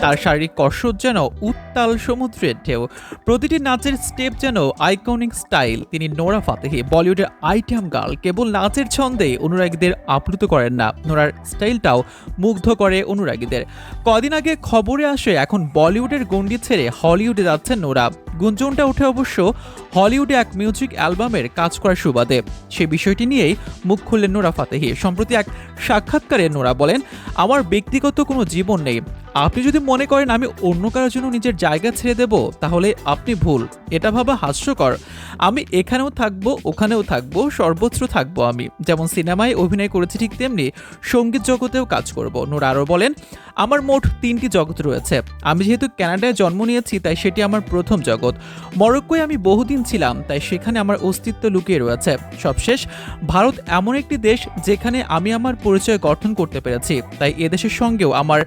তার শারীরিক কসরত যেন উত্তাল সমুদ্রের ঢেউ। প্রতিটি নাচের স্টেপ যেন আইকনিক স্টাইল। তিনি নোরা ফাতেহি, বলিউডের আইটেম গার্ল। কেবল নাচের ছন্দে অনুরাগীদের আপ্লুত করেন না। নোরার স্টাইলটাও মুগ্ধ করে অনুরাগীদের। কদিন আগে খবরে আসে, এখন বলিউডের গণ্ডি ছেড়ে হলিউডে যাচ্ছেন নোরা। গুঞ্জনটা উঠে অবশ্য হলিউডে এক মিউজিক অ্যালবামের কাজ করার সুবাদে। সে বিষয়টি নিয়েই মুখ খুললেন নোরা ফাতেহি। সম্প্রতি এক সাক্ষাৎকারে নোরা বলেন, আমার ব্যক্তিগত কোনো জীবন নেই। আপনি যদি মনে করেন আমি অন্য কারোর জন্য নিজের জায়গা ছেড়ে দেব, তাহলে আপনি ভুল। এটা ভাবা হাস্যকর। আমি এখানেও থাকব, ওখানেও থাকব, সর্বত্র থাকব আমি। যেমন সিনেমায় অভিনয় করেছি ঠিক তেমনি সংগীত জগতেও কাজ করব। নোরা আরও বলেন, আমার মোট তিনটি জগৎ রয়েছে। আমি যেহেতু কানাডায় জন্ম নিয়েছি, তাই সেটি আমার প্রথম জগৎ। মরক্কোয় আমি বহুদিন ছিলাম, তাই সেখানে আমার অস্তিত্ব লুকিয়ে রয়েছে। সবশেষ, ভারত এমন একটি দেশ যেখানে আমি আমার পরিচয় গঠন করতে পেরেছি। তাই এদেশের সঙ্গেও আমার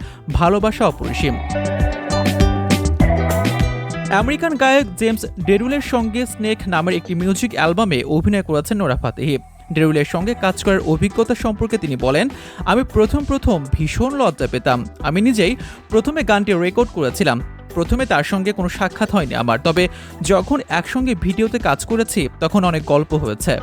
ভালোবাসা অপরিসীম। আমেরিকান গায়ক জেমস ডেরুলের সঙ্গে স্নেক নামের একটি মিউজিক অ্যালবামে অভিনয় করেছেন নোরা ফাতেহি। ডেরুলের সঙ্গে কাজ করার অভিজ্ঞতা সম্পর্কে তিনি বলেন, আমি প্রথম প্রথম ভীষণ লজ্জা পেতাম। আমি নিজেই প্রথমে গানটি রেকর্ড করেছিলাম। প্রথমে তার সঙ্গে কোনো সাক্ষাৎ হয়নি আমার। তবে যখন একসঙ্গে ভিডিওতে কাজ করেছি, তখন অনেক গল্প হয়েছে।